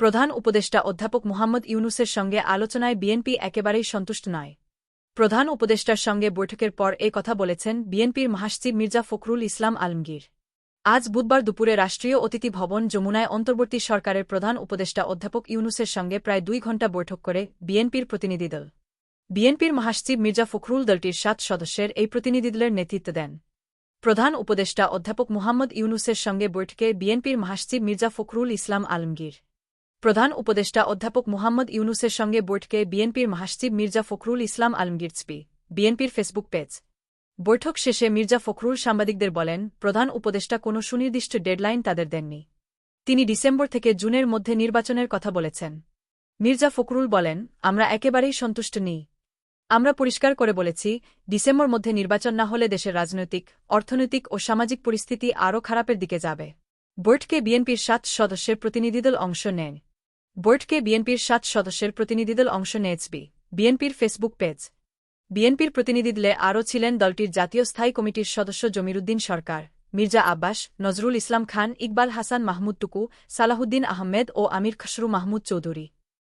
প্রধান উপদেষ্টা অধ্যাপক মুহাম্মদ ইউনুসের সঙ্গে আলোচনায় বিএনপি একেবারেই সন্তুষ্ট নয়। প্রধান উপদেষ্টার সঙ্গে বৈঠকের পর এ কথা বলেছেন বিএনপির মহাসচিব মির্জা ফখরুল ইসলাম আলমগীর। আজ বুধবার দুপুরে রাষ্ট্রীয় অতিথি ভবন যমুনায় অন্তর্বর্তী সরকারের প্রধান উপদেষ্টা অধ্যাপক ইউনুসের সঙ্গে প্রায় দুই ঘণ্টা বৈঠক করে বিএনপির প্রতিনিধি দল। বিএনপির মহাসচিব মির্জা ফখরুল দলটির সাত সদস্যের এই প্রতিনিধিদলের নেতৃত্ব দেন। প্রধান উপদেষ্টা অধ্যাপক মুহাম্মদ ইউনুসের সঙ্গে বৈঠকে বিএনপির মহাসচিব মির্জা ফখরুল ইসলাম আলমগীর। প্রধান উপদেষ্টা অধ্যাপক মুহাম্মদ ইউনুসের সঙ্গে বৈঠকে বিএনপির মহাসচিব মির্জা ফখরুল ইসলাম আলমগীর চপি বিএনপির ফেসবুক পেজ। বৈঠক শেষে মির্জা ফখরুল সাংবাদিকদের বলেন, প্রধান উপদেষ্টা কোনো সুনির্দিষ্ট ডেডলাইন তাদের দেননি। তিনি ডিসেম্বর থেকে জুনের মধ্যে নির্বাচনের কথা বলেছেন। মির্জা ফখরুল বলেন, আমরা একেবারেই সন্তুষ্ট নিই। আমরা পরিষ্কার করে বলেছি, ডিসেম্বর মধ্যে নির্বাচন না হলে দেশের রাজনৈতিক, অর্থনৈতিক ও সামাজিক পরিস্থিতি আরও খারাপের দিকে যাবে। বৈঠকে বিএনপির সাত সদস্যের প্রতিনিধিদল অংশ নেন। বৈঠকে বিএনপির সাত সদস্যের প্রতিনিধিদল অংশ নেচবি বিএনপির ফেসবুক পেজ। বিএনপির প্রতিনিধিদলে আরও ছিলেন দলটির জাতীয় স্থায়ী কমিটির সদস্য জমিরুদ্দিন সরকার, মির্জা আব্বাস, নজরুল ইসলাম খান, ইকবাল হাসান মাহমুদ টুকু, সালাহুদ্দিন আহমেদ ও আমির খসরু মাহমুদ চৌধুরী।